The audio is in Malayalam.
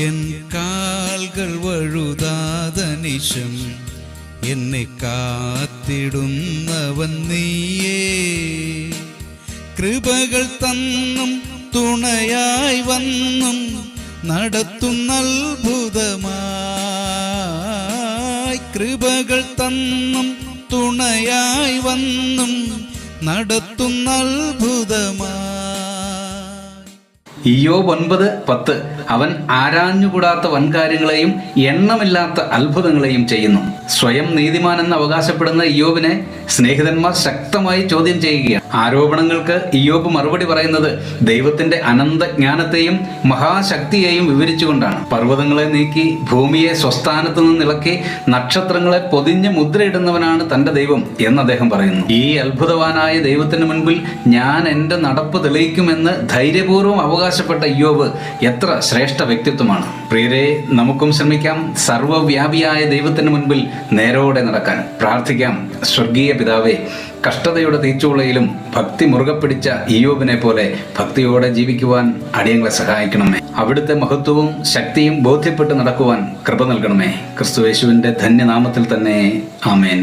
എൻ കാൽകൾ വഴുതാതനിശം എന്നെ കാത്തിടുന്നവൻ നീയേ. കൃപകൾ തന്നും തുണയായി വന്നും നടത്തുന്ന അത്ഭുതമായി. കൃപകൾ തന്നും തുണയായി വന്നും നടത്തുന്ന അത്ഭുതമായി ഇയോബ് ഒൻപത് പത്ത്. അവൻ ആരാഞ്ഞുകൂടാത്ത വൻകാര്യങ്ങളെയും എണ്ണമില്ലാത്ത അത്ഭുതങ്ങളെയും ചെയ്യുന്നു. സ്വയം നീതിമാനെന്ന് അവകാശപ്പെടുന്ന ഇയോബിനെ സ്നേഹിതന്മാർ ശക്തമായി ചോദ്യം ചെയ്യുകയാണ്. ആരോപണങ്ങൾക്ക് ഇയോബ് മറുപടി പറയുന്നത് ദൈവത്തിന്റെ അനന്ത ജ്ഞാനത്തെയും മഹാശക്തിയെയും വിവരിച്ചുകൊണ്ടാണ്. പർവതങ്ങളെ നീക്കി ഭൂമിയെ സ്വസ്ഥാനത്ത് നിന്ന് ഇളക്കി നക്ഷത്രങ്ങളെ പൊതിഞ്ഞ് മുദ്രയിടുന്നവനാണ് തന്റെ ദൈവം എന്ന് അദ്ദേഹം പറയുന്നു. ഈ അത്ഭുതവാനായ ദൈവത്തിന് മുൻപിൽ ഞാൻ എന്റെ നടപ്പ് തെളിയിക്കുമെന്ന് ധൈര്യപൂർവം അവകാശപ്പെട്ട ഇയോബ് എത്ര ശ്രേഷ്ഠ വ്യക്തിത്വമാണ്. പ്രിയരെ നമുക്കും ശ്രമിക്കാം സർവവ്യാപിയായ ദൈവത്തിന് മുൻപിൽ നേരോടെ നടക്കാൻ. പ്രാർത്ഥിക്കാം. സ്വർഗീയ പിതാവേ കഷ്ടതയുടെ തീച്ചുളയിലും ഭക്തി മുറുകെ പിടിച്ച ഇയോബിനെ പോലെ ഭക്തിയോടെ ജീവിക്കുവാൻ അടിയങ്ങളെ സഹായിക്കണമേ. അവിടുത്തെ മഹത്വവും ശക്തിയും ബോധ്യപ്പെട്ട് നടക്കുവാൻ കൃപ നൽകണമേ. ക്രിസ്തുവേശുവിന്റെ ധന്യനാമത്തിൽ തന്നെ ആമേൻ.